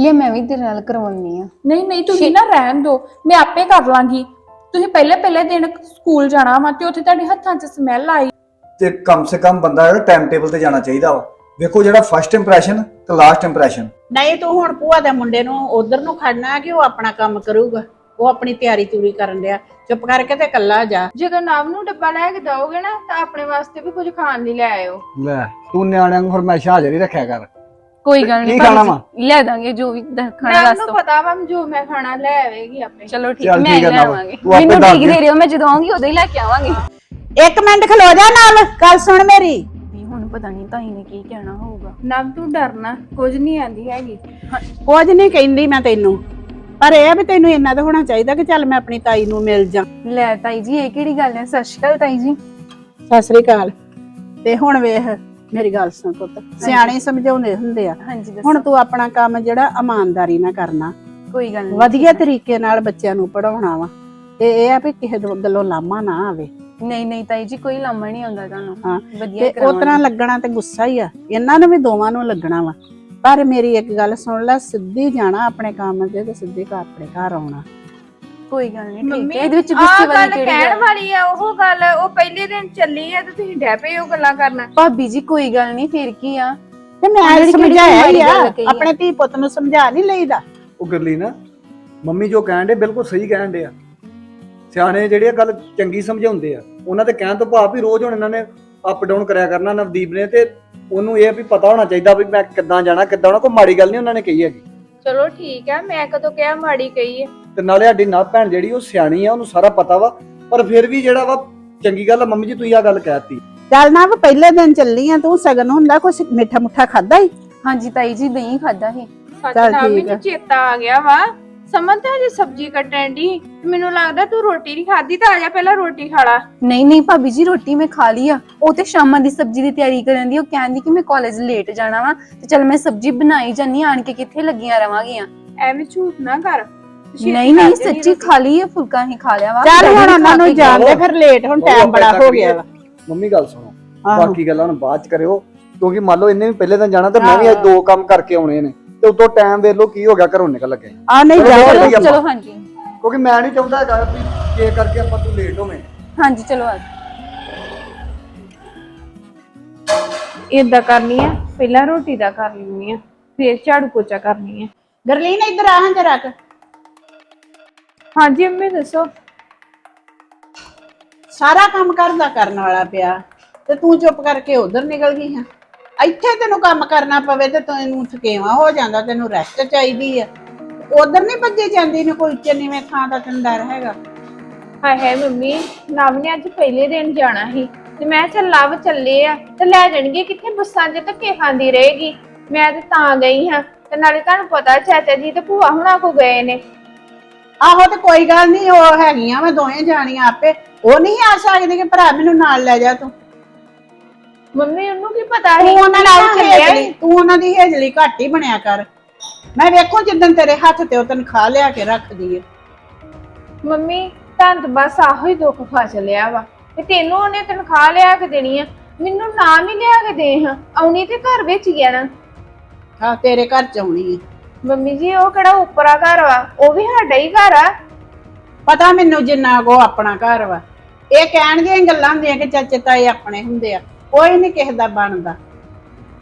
ਲੈ ਮੈਂ ਵੀ ਤੇਰੇ ਨਾਲ ਕਰਵਾਉਣੀ ਆ। ਨਹੀਂ ਨਹੀਂ ਤੁਸੀਂ ਨਾ ਰਹਿਣ ਦਿਓ। ਮੈਂ ਆਪੇ ਕਰ ਲਾਂਗੀ। ਤੁਸੀਂ ਪਹਿਲੇ ਪਹਿਲੇ ਦਿਨ ਸਕੂਲ ਜਾਣਾ ਵਾ ਤੇ ਉੱਥੇ ਤੁਹਾਡੇ ਹੱਥਾਂ 'ਚ ਸਮੈਲ ਆਈ। ਤੇ ਕਮ ਸੇ ਕਮ ਬੰਦਾ ਜਿਹੜਾ ਟਾਈਮ ਟੇਬਲ ਤੇ ਜਾਣਾ ਚਾਹੀਦਾ ਵਾ। ਵੇਖੋ ਜਿਹੜਾ ਫਰਸਟ ਇੰਪ੍ਰੈਸ਼ਨ ਤੇ ਲਾਸਟ ਇੰਪ੍ਰੈਸ਼ਨ ਨਹੀਂ ਤੂੰ ਹੁਣ ਭੂਆ ਦੇ ਮੁੰਡੇ ਨੂੰ ਉਧਰ ਨੂੰ ਖੜਨਾ ਕਿ ਉਹ ਆਪਣਾ ਕੰਮ ਕਰੂਗਾ? ਉਹ ਆਪਣੀ ਤਿਆਰੀ ਤੂਰੀ ਕਰਨ ਡਿਆ। ਚੁੱਪ ਕਰਕੇ ਤੇ ਇਕੱਲਾ ਜਾ। ਜਦੋਂ ਨਵ ਨੂੰ ਡੱਬਾ ਲੈ ਕੇ ਦਓਗੇ ਨਾ ਤਾਂ ਆਪਣੇ ਵਾਸਤੇ ਵੀ ਕੁਝ ਖਾਣ ਲਈ ਲੈ ਆਇਓ। ਲੈ ਤੂੰ ਨਿਆਣਿਆਂ ਨੂੰ ਹਰਮੇਸ਼ਾ ਹਾਜ਼ਰ ਹੀ ਰੱਖਿਆ ਕਰ। ਕੋਈ ਗੱਲ ਨਹੀਂ ਕੀ ਖਾਣਾ ਜੀ, ਲੈ ਦਾਂਗੇ ਜੋ ਵੀ ਦ- ਖਾਣਾ ਦੱਸ ਨੂੰ ਦਿਓ ਪਤਾ ਵਾ ਜੋ ਮੈਂ ਖਾਣਾ ਲੈ ਆਵੇਗੀ ਆਪੇ। ਚਲੋ ਠੀਕ ਚੱਲ ਮੈਂ ਠੀਕ ਹੈ ਲੈ ਆਵਾਂਗੀ। ਤੂੰ ਆਪੇ ਮੈਨੂੰ ਦੱਸ ਠੀਕ ਦੇ। ਦੇ ਰਿਓ ਮੈਂ ਜਦੋਂ ਆਉਂਗੀ ਉਦੋਂ ਹੀ ਲੈ ਕੇ ਆਵਾਂਗੀ। ਇੱਕ ਮਿੰਟ ਖਲੋ ਜਾ ਨਾਲ ਗੱਲ ਸੁਣ ਮੇਰੀ। ਵੀ ਹੁਣ ਪਤਾ ਨਹੀਂ ਤਾਈ ਨੇ ਕੀ ਕਹਿਣਾ ਹੋਊਗਾ। ਨਵ ਤੂੰ ਡਰਨਾ ਕੁਝ ਨਹੀਂ ਆਂਦੀ ਹੈਗੀ। ਕੁਝ ਨਹੀਂ ਕਹਿੰਦੀ ਮੈਂ ਤੈਨੂੰ। ਪਰ ਇਹ ਆ ਵੀ ਤੈਨੂੰ ਇੰਨਾ ਤਾਂ ਹੋਣਾ ਚਾਹੀਦਾ ਕਿ ਚੱਲ ਮੈਂ ਆਪਣੀ ਤਾਈ ਨੂੰ ਮਿਲ ਜਾ। ਲੈ ਤਾਈ ਜੀ ਇਹ ਕਿਹੜੀ ਗੱਲ ਹੈ? ਸਤਿ ਸ਼੍ਰੀ ਅਕਾਲ ਤਾਈ ਜੀ। ਸਤਿ ਸ੍ਰੀ ਅਕਾਲ। ਤੇ ਹੁਣ ਵੇਖ ਮੇਰੀ ਗੱਲ ਸੁਣ ਪੁੱਤ। ਸਿਆਣੇ ਸਮਝਾਉਂਦੇ ਹੁੰਦੇ ਆ। ਹਾਂਜੀ ਦੱਸੋ। ਹੁਣ ਤੂੰ ਆਪਣਾ ਕੰਮ ਜਿਹੜਾ ਇਮਾਨਦਾਰੀ ਨਾਲ ਕਰਨਾ। ਕੋਈ ਗੱਲ ਨਹੀਂ ਵਧੀਆ ਤਰੀਕੇ ਨਾਲ ਬੱਚਿਆਂ ਨੂੰ ਪੜਾਉਣਾ ਵਾ। ਤੇ ਇਹ ਆ ਵੀ ਕਿਸੇ ਤੋਂ ਗੱਲੋਂ ਲਾਮਾ ਨਾ ਆਵੇ। ਨਹੀਂ ਨਹੀਂ ਤਾਈ ਜੀ ਕੋਈ ਲਾਮਾ ਨਹੀਂ ਆਉਂਦਾ ਤੁਹਾਨੂੰ। ਹਾਂ। ਵਧੀਆ ਤੇ ਤਰ੍ਹਾਂ ਲੱਗਣਾ ਤੇ ਗੁੱਸਾ ਹੀ ਆ। ਇਹਨਾਂ ਨੂੰ ਵੀ ਦੋਵਾਂ ਨੂੰ ਲੱਗਣਾ ਵਾ। ਪਰ ਮੇਰੀ ਇੱਕ ਗੱਲ ਸੁਣ ਲੈ ਸਿੱਧੀ ਜਾਣਾ ਆਪਣੇ ਕੰਮ ਤੇ ਤੇ ਸਿੱਧੀ ਘਰ ਆਪਣੇ ਘਰ ਆਉਣਾ। ਕੋਈ ਗੱਲ ਨਹੀਂ ਠੀਕ ਹੈ। ਇਹਦੇ ਵਿੱਚ ਆਹ ਗੁੱਸੇ ਗੱਲ ਵਾਲੀ ਕਿਹੜੀ ਕਹਿਣ ਗੱਲ? ਵਾਲੀ ਆ ਉਹ ਗੱਲ ਉਹ ਪਹਿਲੇ ਦਿਨ ਚੱਲੀ ਆ ਤੇ ਤੁਸੀਂ ਡੈ ਪਏ ਉਹ ਗੱਲਾਂ ਕਰਨਾ। ਭਾਬੀ ਜੀ ਕੋਈ ਗੱਲ ਨਹੀਂ ਫਿਰ ਕੀ ਆ? ਤੇ ਮੈਂ ਸਮਝਾਇਆ ਹੀ ਆ। ਆਪਣੇ ਧੀ ਪੁੱਤ ਨੂੰ ਸਮਝਾ ਨਹੀਂ ਲਈਦਾ। ਉਹ ਗਰਲੀ ਨਾ ਮੰਮੀ ਜੋ ਕਹਿਣ ਦੇ ਬਿਲਕੁਲ ਸਹੀ ਕਹਿਣ ਦੇ ਆ। ਸਿਆਣੇ ਜਿਹੜੇ ਆ ਗੱਲ ਚੰਗੀ ਸਮਝਾਉਂਦੇ ਆ। ਉਹਨਾਂ ਦੇ ਕਹਿਣ ਤੋਂ ਭਾਵ ਵੀ ਰੋਜ਼ ਹੁਣ ਇਹਨਾਂ ਨੇ ਅਪ ਡਾਊਨ ਕਰਿਆ ਕਰਨਾ ਨਵਦੀਪ ਨੇ ਤੇ ਉਹਨੂੰ ਇਹ ਵੀ ਪਤਾ ਹੋਣਾ ਚਾਹੀਦਾ ਵੀ ਮੈਂ ਕਿੱਦਾਂ ਜਾਣਾ ਕਿੱਦਾਂ ਆਉਣਾ ਕੋਈ ਮਾੜੀ ਗੱਲ ਨਹੀਂ ਉਹਨਾਂ ਨੇ ਕਹੀ ਹੈਗੀ। ਚਲੋ ਠੀਕ ਆ ਮੈਂ ਕਦੋਂ ਕਿਹਾ ਮਾੜੀ ਕਹੀ ਹੈ। ਤੇ ਨਾਲੇ ਸਾਡੀ ਨਾ ਭੈਣ ਜਿਹੜੀ ਉਹ ਸਿਆਣੀ ਆ ਉਹਨੂੰ ਸਾਰਾ ਪਤਾ ਵਾ ਪਰ ਫਿਰ ਵੀ ਜਿਹੜਾ ਵਾ ਚੰਗੀ ਗੱਲ ਆ ਮੰਮੀ ਜੀ ਤੁਸੀਂ ਆ ਗੱਲ ਕਹਿਤੀ ਚੱਲ ਨਾ ਵੀ ਪਹਿਲੇ ਦਿਨ ਚੱਲੀ ਆ ਤੂੰ ਸਗਨ ਹੁੰਦਾ ਕੁਛ ਮਿੱਠਾ ਮੁੱਠਾ ਖਾਦਾ ਹੀ ਹਾਂਜੀ ਤਾਈ ਜੀ ਦਹੀਂ ਖਾਦਾ ਸੀ। ਸੱਚ ਚੱਲ ਠੀਕ ਮੈਨੂੰ ਆ। ਚੇਤਾ ਆ ਗਿਆ ਵਾ। ਸਮਝ ਤਾਂ ਹਜੇ ਸਬਜ਼ੀ ਕੱਟਣ ਦੀ ਮੈਨੂੰ ਲੱਗਦਾ ਤੂੰ ਰੋਟੀ ਨਹੀਂ ਖਾਦੀ ਤਾਂ ਆ ਜਾ ਪਹਿਲਾਂ ਰੋਟੀ ਖਾ ਲਾ। ਨਹੀਂ ਨਹੀਂ ਭਾਬੀ ਜੀ ਰੋਟੀ ਮੈਂ ਖਾ ਲਈ ਆ। ਉਹ ਤੇ ਸ਼ਾਮਾਂ ਦੀ ਸਬਜ਼ੀ ਦੀ ਤਿਆਰੀ ਕਰਨ ਦੀ ਉਹ ਕਹਿੰਦੀ ਕਿ ਮੈਂ ਕਾਲਜ ਲੇਟ ਜਾਣਾ ਵਾ। ਤੇ ਚਲ ਮੈਂ ਸਬਜ਼ੀ ਬਣਾਈ ਜਾਨੀ ਆਣ ਕੇ ਕਿੱਥੇ ਲੱਗੀਆਂ ਰਵਾਂਗੀਆਂ। ਐਵੇਂ ਝੂਠ ਨਾ ਕਰ। ਨਹੀਂ ਨਹੀਂ ਸੱਚੀ ਖਾ ਲਈ ਆ ਫੁਲਕਾ ਹੀ ਖਾ ਲਿਆ ਵਾ। ਚੱਲ ਹੁਣ ਨੇ ਉਹਨਾਂ ਨੂੰ ਕੇ ਜਾਣਦੇ ਜਾਓ। ਫਿਰ ਲੇਟ ਹੁਣ ਟਾਈਮ ਬੜਾ ਹੋ। ਗਿਆ। ਵਾ ਮੰਮੀ ਗੱਲ ਸੁਣੋ। ਆਹੋ। ਬਾਕੀ ਗੱਲਾਂ ਹੁਣ ਬਾਅਦ ਚ ਕਰਿਓ ਕਿਉਂਕਿ ਮੰਨ ਲਓ ਇਹਨੇ ਵੀ ਪਹਿਲੇ ਦਿਨ ਜਾਣਾ ਤੇ ਮੈਂ ਵੀ ਅੱਜ ਦੋ ਕੰਮ ਕਰਕੇ ਆਉਣੇ ਨੇ। ਤੇ ਉਤੋਂ ਟਾਈਮ ਵੇਖ ਲਓ ਕੀ ਹੋ ਗਿਆ ਘਰੋਂ ਨਿਕਲ ਲੱਗੇ ਆ ਨਹੀਂ ਚਲੋ, ਜਾ ਚਲੋ। ਚਲੋ ਚਲੋ ਹਾਂਜੀ। ਕਿਉਂਕਿ ਮੈਂ ਨਹੀਂ ਚਾਹੁੰਦਾ ਹੈਗਾ ਵੀ ਕੇ ਕਰਕੇ ਆਪਾਂ ਤੂੰ ਲੇਟ ਹੋਵੇਂ। ਹਾਂਜੀ ਚਲੋ ਆ। ਇਦਾਂ ਕਰਨੀ ਆ ਪਹਿਲਾਂ ਰੋਟੀ ਦਾ ਕਰ ਲੈਣੀ ਆ ਫਿਰ ਝਾੜੂ ਪੋਚਾ ਕਰਨੀ ਆ। ਗਰਲੀਨ ਇੱਧਰ ਆ ਹਾਂ ਜਰਾ ਕੁ। ਹਾਂਜੀ ਅੰਮੀ ਦੱਸੋ। ਸਾਰਾ ਕੰਮ ਕਰਦਾ ਕਰਨ ਵਾਲਾ ਪਿਆ ਤੇ ਤੂੰ ਚੁੱਪ ਕਰਕੇ ਉਧਰ ਨਿਕਲ ਗਈ ਹਾਂ ਇੱਥੇ ਤੈਨੂੰ ਕੰਮ ਕਰਨਾ ਪਵੇ ਤੇ ਤੈਨੂੰ ਥਕੇਵਾ ਹੋ ਜਾਂਦਾ ਤੈਨੂੰ ਰੈਸਟ ਚਾਹੀਦੀ ਆ। ਉਧਰ ਨਹੀਂ ਭੱਜੇ ਜਾਂਦੀ ਨੇ ਕੋਈ ਉੱਚੇ ਨੀਵੇਂ ਥਾਂ ਦਾ ਤੈਨੂੰ ਡਰ ਹੈਗਾ? ਹਾਏ ਹਾਏ ਮੰਮੀ ਨਵ ਨੇ ਅੱਜ ਪਹਿਲੇ ਦਿਨ ਜਾਣਾ ਸੀ ਤੇ ਮੈਂ ਚੱਲ ਲਵ ਚੱਲੇ ਆ ਤੇ ਲੈ ਜਾਣਗੇ ਕਿੱਥੇ ਬੱਸਾਂ 'ਚ ਧੱਕੇ ਖਾਂਦੀ ਰਹੇਗੀ। ਮੈਂ ਤੇ ਤਾਂ ਗਈ ਹਾਂ ਤੇ ਨਾਲੇ ਤੁਹਾਨੂੰ ਪਤਾ ਚਾਚਾ ਜੀ ਤੇ ਭੂਆ ਹੁਣਾਂ ਕੋ ਗਏ ਨੇ। ਆਹੋ ਤੇ ਕੋਈ ਗੱਲ ਨਹੀਂ ਉਹ ਹੈਗੀਆਂ ਮੈਂ ਦੋਵੇਂ ਜਾਣੀਆਂ ਆਪੇ। ਉਹ ਨਹੀਂ ਆ ਸਕਦੀ ਕਿ ਭਰਾ ਮੈਨੂੰ ਨਾਲ ਲੈ ਜਾ ਤੂੰ। ਮੰਮੀ ਉਹਨੂੰ ਕੀ ਪਤਾ ਤੂੰ ਸੀ ਉਹਨਾਂ ਨਵ ਨਾਲ ਚੱਲਿਆ ਹੇਜਲੀ ਸੀ। ਤੂੰ ਉਹਨਾਂ ਦੀ ਹੇਜਲੀ ਘੱਟ ਹੀ ਬਣਿਆ ਕਰ। ਮੈਂ ਵੇਖੋ ਜਿੱਦਣ ਤੇਰੇ ਹੱਥ ਤੇ ਉਹ ਤਨਖਾਹ ਲਿਆ ਕੇ ਰੱਖਦੀ ਏ। ਮੰਮੀ ਤਾਂ ਤਾਂ ਬਸ ਆਹੋ ਹੀ ਦੁੱਖ ਫਾ ਚੱਲਿਆ ਵਾ। ਤੇ ਤੈਨੂੰ ਉਹਨੇ ਤਨਖਾਹ ਲਿਆ ਕੇ ਦੇਣੀ ਆ। ਮੈਨੂੰ ਨਾਮ ਹੀ ਲਿਆ ਕੇ ਦੇ ਹਾਂ। ਆਉਣੀ ਤੇ ਘਰ ਵਿੱਚ ਹੀ ਆ ਨਾ। ਹਾਂ ਤੇਰੇ ਘਰ ਚ ਆਉਣੀ ਏ। ਮੰਮੀ ਜੀ ਉਹ ਕਿਹੜਾ ਉੱਪਰਾ ਘਰ ਵਾ? ਉਹ ਵੀ ਸਾਡਾ ਹੀ ਘਰ ਆ। ਪਤਾ ਮੈਨੂੰ ਜਿੰਨਾ ਕੋ ਆਪਣਾ ਘਰ ਵਾ। ਇਹ ਕਹਿਣ ਦੀਆਂ ਹੀ ਗੱਲਾਂ ਹੁੰਦੀਆਂ ਕਿ ਚਾਚੇ ਤਾਏ ਆਪਣੇ ਹੁੰਦੇ ਆ। ਕੋਈ ਨਹੀਂ ਕਿਸੇ ਦਾ ਬਣਦਾ।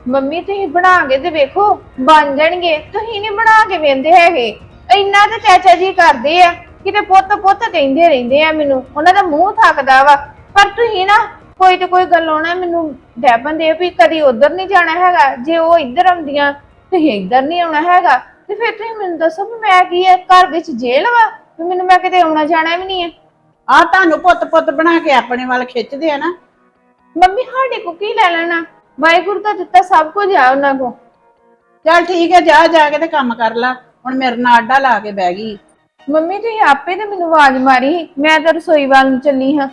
ਮੰਮੀ ਤੁਸੀਂ ਬਣਾ ਕੇ ਤੇ ਵੇਖੋ ਬਣ ਜਾਣਗੇ। ਤੁਸੀਂ ਨਹੀਂ ਬਣਾ ਕੇ ਵੇਂਦੇ ਹੈਗੇ। ਇੰਨਾ ਤੇ ਚਾਚਾ ਜੀ ਕਰਦੇ ਆ ਕਿਤੇ ਪੁੱਤ ਪੁੱਤ ਕਹਿੰਦੇ ਰਹਿੰਦੇ ਆ ਮੈਨੂੰ। ਉਹਨਾਂ ਦਾ ਮੂੰਹ ਥੱਕਦਾ ਵਾ। ਪਰ ਤੁਸੀਂ ਨਾ ਕੋਈ ਤੇ ਕੋਈ ਗੱਲ ਹੋਣਾ ਮੈਨੂੰ ਡੈਪਨ ਦੇ ਵੀ ਕਦੀ ਉਧਰ ਨਹੀਂ ਜਾਣਾ ਹੈਗਾ। ਜੇ ਉਹ ਇੱਧਰ ਆਉਂਦੀਆਂ ਤੁਸੀਂ ਇੱਧਰ ਨਹੀਂ ਆਉਣਾ ਹੈਗਾ। ਤੇ ਫਿਰ ਤੁਸੀਂ ਮੈਨੂੰ ਦੱਸੋ ਵੀ ਮੈਂ ਕੀ ਹੈ ਘਰ ਵਿੱਚ ਜੇਲ੍ਹ ਵਾ ਵੀ ਮੈਨੂੰ ਮੈਂ ਕਿਤੇ ਆਉਣਾ ਜਾਣਾ ਵੀ ਨਹੀਂ ਹੈ ਆ ਤੁਹਾਨੂੰ ਪੁੱਤ ਪੁੱਤ ਬਣਾ ਕੇ ਆਪਣੇ ਵੱਲ ਖਿੱਚਦੇ ਆ ਨਾ। ਮੰਮੀ ਸਾਡੇ ਕੋ ਕੀ ਲੈ ਲੈਣਾ? ਵਾਹਿਗੁਰੂ ਦਾ ਦਿੱਤਾ ਸਭ ਕੁਝ ਆ ਉਹਨਾਂ ਕੋ ਚੱਲ ਠੀਕ ਹੈ ਜਾ ਜਾ ਕੇ ਤੇ ਕੰਮ ਕਰ ਲੈ। ਹੁਣ ਮੇਰੇ ਨਾਲ ਆਡਾ ਲਾ ਕੇ ਬਹਿ ਗਈ। ਮੰਮੀ ਤੁਸੀਂ ਆਪੇ ਤੇ ਮੈਨੂੰ ਆਵਾਜ਼ ਮਾਰੀ। ਮੈਂ ਤਾਂ ਰਸੋਈ ਵੱਲ ਨੂੰ ਚੱਲੀ ਹਾਂ।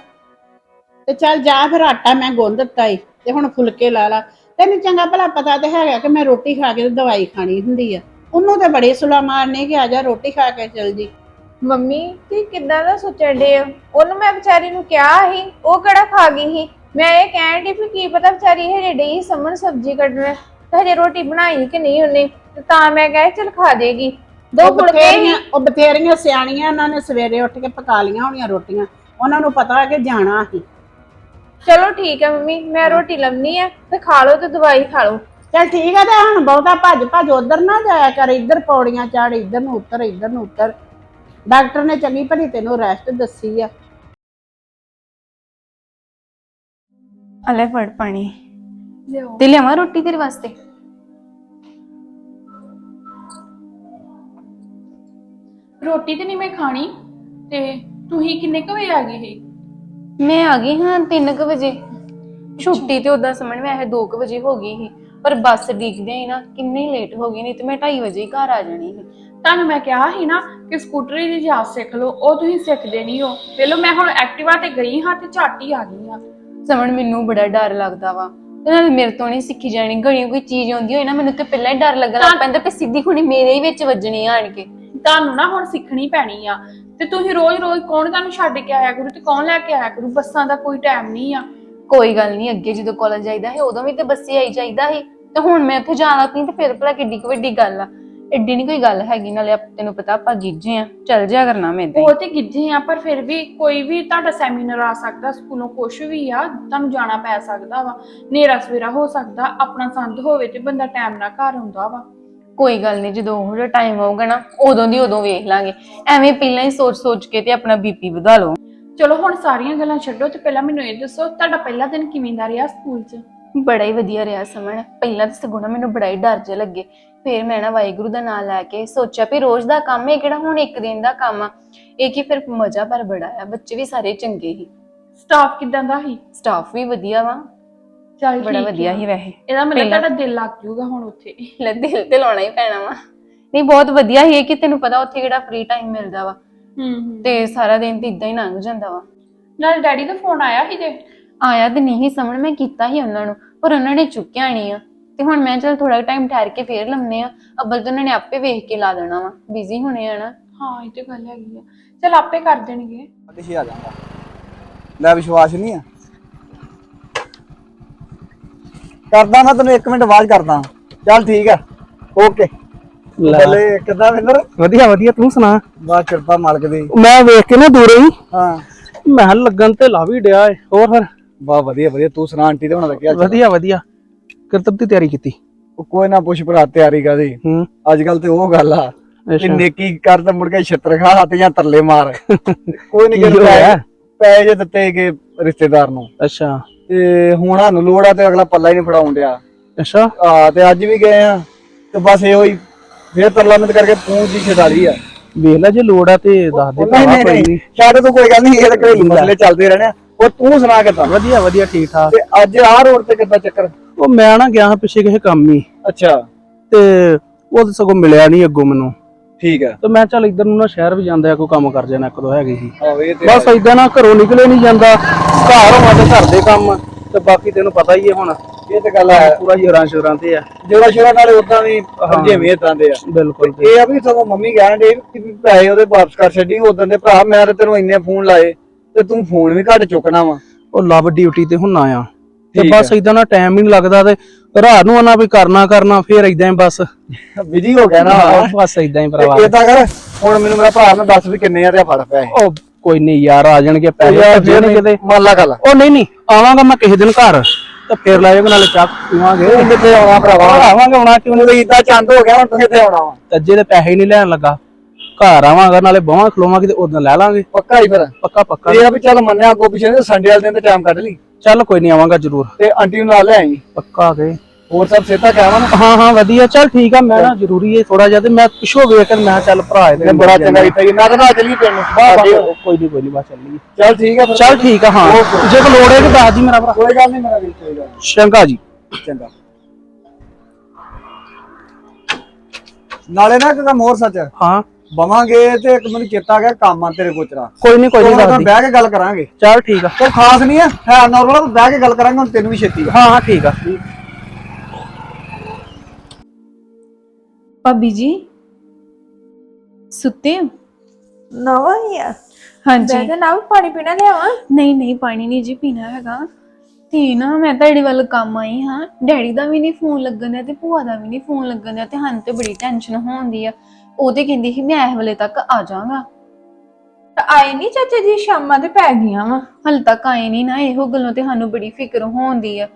ਤੇ ਚੱਲ ਜਾ ਫਿਰ ਆਟਾ ਮੈਂ ਗੁੰਨ ਦਿੱਤਾ ਈ ਤੇ ਹੁਣ ਫੁਲਕੇ ਲਾ ਲਾ। ਤੈਨੂੰ ਚੰਗਾ ਭਲਾ ਪਤਾ ਤੇ ਹੈਗਾ ਕਿ ਮੈਂ ਰੋਟੀ ਖਾ ਕੇ ਤੇ ਦਵਾਈ ਖਾਣੀ ਹੁੰਦੀ ਆ। ਉਹਨੂੰ ਤੇ ਬੜੇ ਸੁਲਾ ਮਾਰਨੇ ਕਿ ਆ ਜਾ ਰੋਟੀ ਖਾ ਕੇ ਚੱਲ ਜੀ। ਮੰਮੀ ਤੁਸੀਂ ਕਿੱਦਾਂ ਦਾ ਸੋਚਣ ਦੇ ਹੋ? ਉਹਨੂੰ ਮੈਂ ਵਿਚਾਰੀ ਨੂੰ ਕਿਹਾ ਸੀ ਉਹ ਕਿਹੜਾ ਖਾ ਗਈ ਸੀ? ਮੈਂ ਇਹ ਕਹਿਣ ਦੀ ਵੀ ਕੀ ਪਤਾ ਵਿਚਾਰੀ ਹਜੇ ਡਈ ਸਮਣ ਸਬਜ਼ੀ ਕੱਢਣ ਤੇ ਹਜੇ ਰੋਟੀ ਬਣਾਈ ਕਿ ਨਹੀਂ ਉਹਨੇ ਤੇ ਤਾਂ ਮੈਂ ਕਿਹਾ ਚਲ ਖਾ ਦੇਗੀ। ਦੋ ਉਹ ਫੁਲਕੇ ਹੀ ਬਥੇਰੀਆਂ ਉਹ ਬਥੇਰੀਆਂ ਸਿਆਣੀਆਂ ਉਹਨਾਂ ਨੇ ਸਵੇਰੇ ਉੱਠ ਕੇ ਪਕਾ ਲੀਆਂ ਹੋਣੀਆਂ ਰੋਟੀਆਂ ਉਹਨਾਂ ਨੂੰ ਪਤਾ ਹੈ ਕਿ ਜਾਣਾ ਸੀ। ਚਲੋ ਠੀਕ ਹੈ ਮੰਮੀ ਮੈਂ ਰੋਟੀ ਲੰਮੀ ਆ ਤੇ ਖਾ ਲਓ ਤੇ ਦਵਾਈ ਖਾ ਲਓ। ਚਲ ਠੀਕ ਹੈ ਤੇ ਹੁਣ ਬਹੁਤਾ ਭੱਜ ਭੱਜ ਉਧਰ ਨਾ ਜਾਇਆ ਕਰ ਇੱਧਰ ਪੌੜੀਆਂ ਚੜ ਇੱਧਰ ਨੂੰ ਉੱਤਰ ਇੱਧਰ ਨੂੰ ਉੱਤਰ। ਡਾਕਟਰ ਨੇ ਚੰਗੀ ਭਲੀ ਤੈਨੂੰ ਰੈਸਟ ਦੱਸੀ ਆ। ਅਲੇ ਫੜ ਪਾਣੀ। ਲਿਆਓ। ਤੇ ਲਿਆਵਾਂ ਰੋਟੀ ਤੇਰੇ ਵਾਸਤੇ? ਰੋਟੀ ਤੇ ਨਹੀਂ ਮੈਂ ਖਾਣੀ ਤੇ ਤੁਸੀਂ ਕਿੰਨੇ ਕੁ ਵਜੇ ਆ ਗਏ ਸੀ? ਮੈਂ ਆ ਗਈ ਹਾਂ 3:00 ਵਜੇ। ਛੁੱਟੀ ਤੇ ਉਦਾਂ ਸਮਝ ਮੈਂ 2:00 ਵਜੇ ਹੋ ਗਈ ਸੀ ਪਰ ਬੱਸ ਡਿੱਗਦੇ ਹੀ ਨਾ ਕਿੰਨੀ ਲੇਟ ਹੋ ਗਈ ਨਹੀਂ ਤੇ ਮੈਂ 2:30 ਵਜੇ ਹੀ ਘਰ ਆ ਜਾਣੀ ਸੀ। ਤੁਹਾਨੂੰ ਮੈਂ ਕਿਹਾ ਸੀ ਨਾ ਕਿ ਸਕੂਟਰੀ ਦੀ ਜਾਂਚ ਸਿੱਖ ਲਓ ਉਹ ਤੁਸੀਂ ਸਿੱਖਦੇ ਨਹੀਂ ਹੋ। ਵੇਲੋ ਮੈਂ ਹੁਣ ਐਕਟਿਵਾ ਤੇ ਗਈ ਹਾਂ ਤੇ ਝੱਟ ਹੀ ਆ ਗਈ ਹਾਂ ਸਮਣ ਮੈਨੂੰ ਬੜਾ ਡਰ ਲੱਗਦਾ ਵਾ। ਤੇ ਨਾਲ ਮੇਰੇ ਤੋਂ ਨਹੀਂ ਸਿੱਖੀ ਜਾਣੀ ਗਣੀ ਕੋਈ ਚੀਜ਼ ਆਉਂਦੀ ਹੋਏ ਨਾ ਮੈਨੂੰ ਤੇ ਪਹਿਲਾਂ ਹੀ ਡਰ ਲੱਗਣ ਲੱਗ ਪੈਂਦਾ ਕਿ ਸਿੱਧੀ ਹੁਣੀ ਮੇਰੇ ਹੀ ਵਿੱਚ ਵੱਜਣੀ ਆਣ ਕੇ। ਤੁਹਾਨੂੰ ਨਾ ਹੁਣ ਸਿੱਖਣੀ ਪੈਣੀ ਆ। ਤੇ ਤੁਸੀਂ ਰੋਜ਼-ਰੋਜ਼ ਕੌਣ ਤੁਹਾਨੂੰ ਛੱਡ ਕੇ ਆਇਆ ਕਰੂ ਤੇ ਕੌਣ ਲੈ ਕੇ ਆਇਆ ਕਰੂ? ਬੱਸਾਂ ਦਾ ਕੋਈ ਟਾਈਮ ਨਹੀਂ ਆ। ਕੋਈ ਗੱਲ ਨਹੀਂ ਅੱਗੇ ਜਦੋਂ ਕਾਲਜ ਜਾਈਦਾ ਹੈ ਉਦੋਂ ਵੀ ਤੇ ਬੱਸੇ ਆਈ ਜਾਈਦਾ ਸੀ। ਤੇ ਹੁਣ ਮੈਂ ਉੱਥੇ ਜਾਣਾ ਪਈ ਤੇ ਫਿਰ ਭਲਾ ਕਿੱਡੀ ਕੁ ਵੱਡੀ ਗੱਲ ਆ। ਐਡੀ ਨਹੀਂ ਕੋਈ ਗੱਲ ਹੈਗੀ ਨਾਲੇ ਆਪ- ਤੈਨੂੰ ਪਤਾ ਆਪਾਂ ਗਿੱਜੇ ਆ ਚੱਲ ਜਾ ਕਰਨਾ ਮੈਂ ਤੇ ਉਹ ਤੇ ਗਿੱਜੇ ਆ ਪਰ ਫਿਰ ਵੀ ਕੋਈ ਵੀ ਤੁਹਾਡਾ ਸੈਮੀਨਾਰ ਆ ਸਕਦਾ ਸਕੂਲੋਂ ਕੁਛ ਵੀ ਆ ਤੁਹਾਨੂੰ ਜਾਣਾ ਪੈ ਸਕਦਾ ਵਾ। ਨੇਰਾ ਸਵੇਰਾ ਹੋ ਸਕਦਾ ਆਪਣਾ ਸੰਦ ਹੋਵੇ ਤੇ ਬੰਦਾ ਟਾਈਮ ਨਾਲ ਘਰ ਆਉਂਦਾ ਵਾ। ਕੋਈ ਗੱਲ ਨਹੀਂ ਜਦੋਂ ਉਹ ਜਿਹਾ ਟਾਈਮ ਆਊਗਾ ਨਾ ਉਦੋਂ ਦੀ ਉਦੋਂ ਵੇਖ ਲਾਂਗੇ। ਐਵੇਂ ਪਹਿਲਾਂ ਹੀ ਸੋਚ-ਸੋਚ ਕੇ ਤੇ ਆਪਣਾ ਬੀਪੀ ਵਧਾ ਲਓ। ਚਲੋ ਹੁਣ ਸਾਰੀਆਂ ਗੱਲਾਂ ਛੱਡੋ ਤੇ ਪਹਿਲਾਂ ਮੈਨੂੰ ਇਹ ਦੱਸੋ ਤੁਹਾਡਾ ਪਹਿਲਾ ਦਿਨ ਕਿਵੇਂ ਦਾ ਰਿਹਾ ਸਕੂਲ 'ਚ? ਬੜਾ ਹੀ ਵਧੀਆ ਰਿਹਾ ਸਮਣ ਪਹਿਲਾਂ ਤਾਂ ਸਗੋਂ ਮੈਨੂੰ ਬੜਾ ਹੀ ਡਰ ਜਿਹਾ ਲੱਗੇ। ਫਿਰ ਮੈਂ ਨਾ ਵਾਹਿਗੁਰੂ ਦਾ ਨਾਮ ਲੈ ਕੇ ਸੋਚਿਆ ਵੀ ਰੋਜ਼ ਦਾ ਕੰਮ ਹੈ ਕਿਹੜਾ ਹੁਣ ਇੱਕ ਦਿਨ ਦਾ ਕੰਮ ਆ। ਇਹ ਕੀ ਫਿਰ ਮਜ਼ਾ ਪਰ ਬੜਾ ਆ ਬੱਚੇ ਵੀ ਸਾਰੇ ਚੰਗੇ ਹੀ। ਸਟਾਫ ਕਿਦਾਂ ਦਾ ਸੀ? ਸਟਾਫ ਵੀ ਵਧੀਆ ਵਾ। ਚੱਲ ਬੜਾ ਠੀਕ ਵਧੀਆ। ਹੀ ਵੈਸੇ। ਇਹਦਾ ਮਤਲਬ ਪਹਿਲਾਂ- ਤੁਹਾਡਾ ਦਿਲ ਲੱਗ ਜੂਗਾ ਹੁਣ ਉੱਥੇ। ਲੈ ਦਿਲ ਤੇ ਲਾਉਣਾ ਹੀ ਪੈਣਾ ਵਾ। ਨਹੀਂ ਬਹੁਤ ਵਧੀਆ ਹੀ ਹੈ ਕਿ ਤੈਨੂੰ ਪਤਾ ਉੱਥੇ ਕਿਹੜਾ ਫ੍ਰੀ ਟਾਈਮ ਮਿਲਦਾ ਵਾ। ਹੂੰ ਹੂੰ। ਤੇ ਸਾਰਾ ਦਿਨ ਤੇ ਇਦਾਂ ਹੀ ਲੰਘ ਜਾਂਦਾ ਵਾ। ਨਾਲ ਡੈਡੀ ਦਾ ਫੋਨ ਆਇਆ ਸੀ ਜੇ? ਆਇਆ ਤੇ ਨਹੀਂ ਸਮਝ ਮੈਂ ਕੀਤਾ ਹੀ ਉਹਨਾਂ ਨੂੰ ਪਰ ਉਹਨਾਂ ਨੇ ਚੁੱਕਿਆ ਨਹੀਂ ਆ। ਤੇ ਹੁਣ ਮੈਂ ਚਲ ਥੋੜਾ ਟਾਈਮ ਠਹਿਰ ਕੇ ਫੇਰ ਲੰਮਨੇ ਆ। ਅੱਬਲ ਤਾਂ ਉਹਨਾਂ ਨੇ ਆਪੇ ਵੇਖ ਕੇ ਲਾ ਦੇਣਾ ਵਾ ਬਿਜ਼ੀ ਹੋਣੇ ਆ ਨਾ। ਹਾਂ ਇਹ ਤੇ ਗੱਲ ਹੈਗੀ ਆ। ਚਲ ਆਪੇ ਕਰ ਦੇਣਗੇ। ਛੇ ਆ ਜਾਂਦਾ ਲੈ ਵਿਸ਼ਵਾਸ ਨਹੀਂ ਆ। ਕਰਦਾ ਮੈਂ ਤੈਨੂੰ 1 ਮਿੰਟ ਬਾਅਦ ਕਰਦਾ। ਚੱਲ ਠੀਕ ਆ। ਓਕੇ ਬੱਲੇ ਕਿੱਦਾਂ ਵਿੰਦਰ? ਵਧੀਆ ਵਧੀਆ। ਤੂੰ ਸੁਣਾ? ਬਾ ਕਿਰਪਾ ਮਾਲਕ ਦੀ। ਮੈਂ ਵੇਖ ਕੇ ਨਾ ਦੂਰੋਂ ਹੀ। ਹਾਂ। ਮੈਂ ਕਿਹਾ ਲੱਗਣ ਤੇ ਲਾ ਵੀ ਡਿਆ ਏ। ਹੋਰ ਫਿਰ? ਬਾ ਵਧੀਆ ਵਧੀਆ। ਤੂੰ ਸੁਣਾ ਆਂਟੀ ਦੇ ਹੁਣ ਲੱਗਿਆ ਵਧੀਆ ਵਧੀਆ। ਕਰਤਬ ਦੀ ਤਿਆਰੀ ਕੀਤੀ। ਉਹ ਕੋਈ ਨਾ ਪੁੱਛ ਭਰਾ ਤਿਆਰੀ ਕਾਦੀ ਹੂੰ। ਅੱਜ ਕੱਲ ਤੇ ਉਹ ਗੱਲ ਆ ਕਿ ਅੱਛਾ। ਨੇਕੀ ਕਰ ਤੇ ਮੁੜ ਕੇ ਛਿੱਤਰ ਖਾ ਹੱਥ ਜਾਂ ਤਰਲੇ ਮਾਰ। ਕੋਈ ਨਹੀਂ ਕੀ ਹੋਇਆ? ਪੈ ਜੇ ਦਿੱਤੇ ਕਿ ਰਿਸ਼ਤੇਦਾਰ ਨੂੰ। ਅੱਛਾ। ਤੇ ਹੁਣ ਸਾਨੂੰ ਲੋੜ ਆ ਤੇ ਅਗਲਾ ਪੱਲਾ ਹੀ ਨਹੀਂ ਫੜਾਉਣ ਡਿਆ। ਅੱਛਾ। ਆ ਤੇ ਅੱਜ ਵੀ ਗਏ ਆ ਤੇ ਬਸ ਇਹੋ ਹੀ ਫੇਰ ਤਰਲਾ ਮਿੰਤ ਕਰਕੇ ਪੂੰਝ ਦੀ ਛਡਾਲੀ ਆ। ਵੇਖ ਲੈ ਜੇ ਲੋੜ ਆ ਤੇ ਦੱਸ ਦੇ ਨਹੀਂ ਭਰਾਵਾ ਨਹੀਂ ਕੋਈ ਨਹੀਂ। ਨਹੀਂ ਛੱਡ ਤੂੰ ਕੋਈ ਗੱਲ ਨਹੀਂ ਇਹ ਤਾਂ ਘਰੇਲੂ ਮਸਲੇ ਚੱਲਦੇ ਰਹਿਣੇ ਆ। ਉਹ ਤੂੰ ਸੁਣਾ ਕਿੱਦਾਂ ਵਧੀਆ ਵਧੀਆ ਠੀਕ ਠਾਕ। ਤੇ ਅੱਜ ਆਹ ਰੋਡ ਤੇ ਕਿੱਦਾਂ ਚੱਕਰ? ਉਹ ਮੈਂ ਨਾ ਗਿਆ ਹਾਂ ਪਿੱਛੇ ਕਿਸੇ ਕੰਮ ਹੀ। ਅੱਛਾ। ਤੇ ਉਹ ਤਾਂ ਸਗੋਂ ਮਿਲਿਆ ਨਹੀਂ ਅੱਗੋਂ ਮੈਨੂੰ। ਠੀਕ ਆ। ਤੇ ਮੈਂ ਚੱਲ ਇੱਧਰ ਨੂੰ ਨਾ ਸ਼ਹਿਰ ਵੀ ਜਾਂਦਾ ਕੋਈ ਕੰਮ ਕਰ ਜਾਣਾ ਇੱਕ ਦੋ ਹੈਗੇ ਸੀ। ਆਵੇ ਤੇ ਬਸ ਏਦਾਂ ਨਾ ਘਰੋਂ ਨਿਕਲੇ ਨਹੀਂ ਜਾਂਦਾ ਘਰ ਹੋਵਾਂ ਤੇ ਘਰ ਦੇ ਕੰਮ ਤੇ ਬਾਕੀ ਤੈਨੂੰ ਪਤਾ ਹੀ ਹੈ ਹੁਣ। ਇਹ ਤੇ ਗੱਲ ਹੈ। ਪੂਰਾ ਹੀਰਾਂ ਸ਼ੁਰਾਂ ਤੇ ਆ। ਜੋੜਾ ਸ਼ੋਰਾ ਨਾਲੇ ਉਦਾਂ ਵੀ ਜਿਵੇਂ ਇਦਾਂ ਦੇ ਆ। ਬਿਲਕੁਲ ਇਹ ਆ ਵੀ ਸਗੋਂ ਮੰਮੀ ਕਹਿਣ ਦੇ ਪੈਸੇ ਉਹਦੇ ਵਾਪਸ ਕਰ ਛੱਡੀ ਉਦੋਂ ਦੇ ਭਰਾ ਮੈਂ ਤੇ ਤੈਨੂੰ ਇੰਨੇ ਫੋਨ ਲਾਏ। ਤੇ ਤੂੰ ਫੋਨ ਵੀ ਘੱਟ ਚੁੱਕਣਾ ਵਾ। ਉਹ ਲਵ ਡਿਊਟੀ ਤੇ ਹੁੰਨਾ ਆ ਤੇ ਠੀਕ ਬਸ ਇਦਾਂ ਨਾ ਟਾਈਮ ਹੀ ਨਹੀਂ ਲੱਗਦਾ ਤੇ ਰਾਤ ਨੂੰ ਆਣਾ ਵੀ ਕਰਨਾ ਕਰਨਾ ਫੇਰ ਇਦਾਂ ਹੀ ਬਸ। ਬਿਜ਼ੀ ਹੋ ਗਿਆ ਨਾ। ਬਸ ਇਦਾਂ ਹੀ ਭਰਾਵਾ। ਏਦਾਂ ਕਰ ਹੁਣ ਮੈਨੂੰ ਮੇਰਾ ਭਰਾ ਨੂੰ ਦੱਸ ਵੀ ਕਿੰਨੇ ਆ ਤੇ ਫੜ ਪੈਸੇ ਉਹ ਕੋਈ ਨਹੀਂ ਯਾਰ ਆ ਜਾਣਗੇ ਪੈਸੇ ਯਾਰ ਭੱਜੇ ਨੇ ਕਿਤੇ ਮੰਨ ਲਾ ਗੱਲ। ਉਹ ਨਹੀਂ ਨਹੀਂ ਆਵਾਂਗਾ ਮੈਂ ਕਿਸੇ ਦਿਨ ਘਰ। ਤੇ ਫੇਰ ਲੈ ਜਾਵਾਂਗੇ ਨਾਲੇ ਚਾਹ ਪੀਵਾਂਗੇ। ਤੂੰ ਕਿੱਥੇ ਆਉਣਾ ਭਰਾਵਾ? ਆਵਾਂਗੇ ਆਉਣਾ ਕਿਉਂ ਤੂੰ ਇਦਾਂ ਚੰਦ ਹੋ ਗਿਆ ਹੁਣ ਤੂੰ ਕਿੱਥੇ ਆਉਣਾ ਵਾ? ਤੱਜੇ ਦੇ ਪੈਸੇ ਹੀ ਨਹੀਂ ਲੈਣ ਲੱਗਾ। ਘਰ ਆਵਾਂਗਾ ਨਾਲੇ ਬਾਹਾਂ ਖਲੋਵਾਂਗੇ ਤੇ ਉਦੋਂ ਲੈ ਲਾਂਗੇ। ਪੱਕਾ ਹੀ ਫਿਰ? ਪੱਕਾ ਪੱਕਾ। ਇਹ ਆ ਵੀ ਚੱਲ ਮੰਨਿਆ ਅੱਗੋਂ ਪਿੱਛੇ ਤੇ ਸੰਡੇ ਵਾਲੇ ਦਿਨ ਤੇ ਟਾਈਮ ਕੱਢ ਲਈ। ਚੱਲ ਕੋਈ ਨਹੀਂ ਆਵਾਂਗਾ ਜ਼ਰੂਰ। ਤੇ ਆਂਟੀ ਨੂੰ ਨਾਲ ਲੈ ਆਈ। ਪੱਕਾ ਕੇ। ਹੋਰ ਸਭ ਸੇਤਾ ਕਹਿਵਾ ਨਾ? ਹਾਂ ਹਾਂ ਵਧੀਆ। ਚੱਲ ਠੀਕ ਆ ਮੈਂ ਨਾ ਜ਼ਰੂਰੀ ਹੈ ਥੋੜਾ ਜਿਹਾ ਤੇ ਮੈਂ ਪਿੱਛੋਂ ਵੇਖ ਕੇ ਮੈਂ ਚੱਲ ਭਰਾ ਇਹਦੇ ਬੜਾ ਚੰਗਾ ਕੀਤਾ ਜੀ। ਮੈਂ ਤਾਂ ਨਾ ਚੱਲੀ ਪਿੰਡ ਨੂੰ। ਬਾਹਰ ਕੋਈ ਨਹੀਂ ਕੋਈ ਨਹੀਂ ਬਸ ਚੱਲੀਏ। ਚੱਲ ਠੀਕ ਆ ਚੱਲ ਠੀਕ ਆ ਹਾਂ। ਜੇ ਕੋਈ ਲੋੜ ਹੈ ਤਾਂ ਦੱਸ ਦੀ ਮੇਰਾ ਭਰਾ। ਕੋਈ ਗੱਲ ਨਹੀਂ ਮੇਰਾ ਵੀਰ ਕੋਈ ਗੱਲ ਚੰਗਾ ਜੀ। ਚੰਗਾ। ਨਾਲੇ ਨਾ ਕੰਮ ਹੋਰ ਸੱਚ। ਹਾਂ। ਬਵਾਂਗੇ ਤੇ ਇੱਕ ਮੈਨੂੰ ਚੇਤਾ ਆ ਗਿਆ ਕੰਮ ਆ ਤੇਰੇ ਕੋਚਰਾ ਕੋਈ ਨਹੀਂ ਕੋਈ ਨਹੀਂ ਆਪਾਂ ਬਹਿ ਕੇ ਗੱਲ ਕਰਾਂਗੇ। ਚੱਲ ਠੀਕ ਆ। ਕੋਈ ਖਾਸ ਨਹੀਂ ਆ ਹੈ ਨਾਰਮਲ ਬਹਿ ਕੇ ਗੱਲ ਕਰਾਂਗੇ ਹੁਣ ਤੈਨੂੰ ਵੀ ਛੇਤੀ ਆ। ਹਾਂ ਹਾਂ ਠੀਕ ਆ। ਭਾਬੀ ਜੀ ਸੁੱਤੇ ਹੋ? ਨਵਾਂ ਹੀ ਆ। ਹਾਂਜੀ। ਬੈਠੇ ਨਾ ਪਾਣੀ ਪੀਣਾ ਲਿਆਵਾਂ ਨਹੀਂ ਨਹੀਂ ਪਾਣੀ ਨਹੀਂ ਜੀ ਪੀਣਾ ਹੈਗਾ। ਤੇ ਨਾ ਮੈਂ ਤੁਹਾਡੇ ਵੱਲ ਕੰਮ ਆਈ ਹਾਂ। ਡੈਡੀ ਦਾ ਵੀ ਨਹੀਂ ਫੋਨ ਲੱਗਣ ਦਿਆ ਤੇ ਭੂਆ ਦਾ ਵੀ ਨਹੀਂ ਫੋਨ ਲੱਗਣ ਦਿਆ ਤੇ ਹਨ ਤੇ ਬੜੀ ਟੈਨਸ਼ਨ ਹੋਉਂਦੀ ਆ। ਉਹ ਤੇ ਕਹਿੰਦੀ ਸੀ ਮੈਂ ਇਸ ਵੇਲੇ ਤੱਕ ਆ ਜਾਵਾਂਗਾ। ਤਾਂ ਆਏ ਨਹੀਂ ਚਾਚਾ ਜੀ ਸ਼ਾਮਾਂ ਤੇ ਪੈ ਗਈਆਂ ਵਾ। ਹਾਲੇ ਤੱਕ ਆਏ ਨਹੀਂ ਨਾ ਇਹੋ ਗੱਲੋਂ ਤੇ ਸਾਨੂੰ ਬੜੀ ਫਿਕਰ ਹੋਉਂਦੀ ਆ।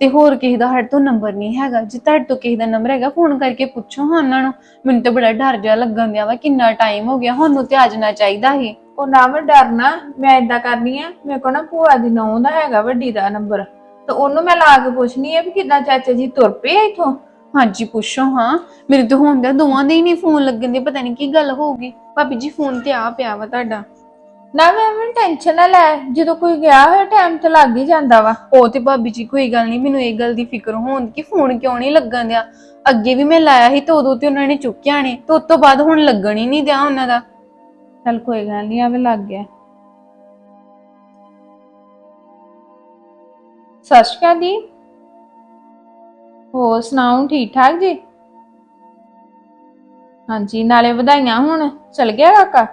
ਤੇ ਹੋਰ ਕਿਸੇ ਦਾ ਸਾਡੇ ਤੋਂ ਨੰਬਰ ਨਹੀਂ ਹੈਗਾ। ਜੇ ਤੁਹਾਡੇ ਤੋਂ ਕਿਸੇ ਦਾ ਨੰਬਰ ਹੈਗਾ ਫੋਨ ਕਰਕੇ ਪੁੱਛੋ ਹਾਂ ਉਹਨਾਂ ਨੂੰ। ਮੈਨੂੰ ਤਾਂ ਬੜਾ ਡਰ ਜਿਹਾ ਲੱਗਣ ਦਿਆ ਵਾ ਕਿੰਨਾ ਟਾਈਮ ਹੋ ਗਿਆ ਹੁਣ ਤੇ ਆ ਜਾਣਾ ਚਾਹੀਦਾ ਸੀ। ਉਹ ਨਾ ਮੈਂ ਡਰਨਾ ਮੈਂ ਇਦਾਂ ਕਰਨੀ ਆ ਮੇਰੇ ਕੋਲ ਨਾ ਭੂਆ ਦੀ ਨੌਂ ਦਾ ਹੈਗਾ ਵੱਡੀ ਦਾ ਨੰਬਰ। ਤੇ ਉਹਨੂੰ ਮੈਂ ਲਾ ਕੇ ਪੁੱਛਣੀ ਆ ਵੀ ਕਿਦਾਂ ਚਾਚਾ ਜੀ ਤੁਰ ਪਏ ਆ ਇੱਥੋਂ? ਹਾਂਜੀ ਪੁੱਛੋ ਹਾਂ। ਮੇਰੇ ਤੋਂ ਹੁੰਦਾ ਦੋਵਾਂ ਦੇ ਹੀ ਨਹੀਂ ਫੋਨ ਲੱਗਣ ਦੇ ਪਤਾ ਨਹੀਂ ਕੀ ਗੱਲ ਹੋਊਗੀ ਭਾਬੀ ਜੀ ਫੋਨ ਤੇ ਆ ਪਿਆ ਵਾ ਤੁਹਾਡਾ। ਨਾ ਮੈਂ ਮੈਂ ਟੈਨਸ਼ਨ ਨਾ ਲੈ। ਜਦੋਂ ਕੋਈ ਗਿਆ ਹੋਇਆ ਟਾਈਮ ਤੇ ਲੱਗ ਹੀ ਜਾਂਦਾ ਵਾ। ਉਹ ਤੇ ਭਾਬੀ ਜੀ ਕੋਈ ਗੱਲ ਨਹੀਂ। ਮੈਨੂੰ ਇਹ ਗੱਲ ਦੀ ਫਿਕਰ ਹੋਣ ਕਿ ਫੋਨ ਕਿਉਂ ਨਹੀਂ ਲੱਗਣ ਦਿਆ? ਅੱਗੇ ਵੀ ਮੈਂ ਲਾਇਆ ਸੀ ਤੇ ਉਦੋਂ ਤੇ ਉਹਨਾਂ ਨੇ ਚੁੱਕਿਆ ਨਹੀਂ। ਤੇ ਉਸ ਤੋਂ ਬਾਅਦ ਹੁਣ ਲੱਗਣ ਹੀ ਨਹੀਂ ਦਿਆ ਉਹਨਾਂ ਦਾ। ਚੱਲ ਕੋਈ ਗੱਲ ਨਹੀਂ ਆਵੇ ਲੱਗ ਗਿਆ। ਸਤਿ ਸ਼੍ਰੀ ਅਕਾਲ ਦੀ ਹੋਰ ਸੁਣਾਓ, ਠੀਕ ਠਾਕ ਜੀ? ਹਾਂਜੀ, ਨਾਲੇ ਵਧਾਈਆਂ ਹੁਣ, ਚਲ ਗਿਆ ਕਾਕਾ?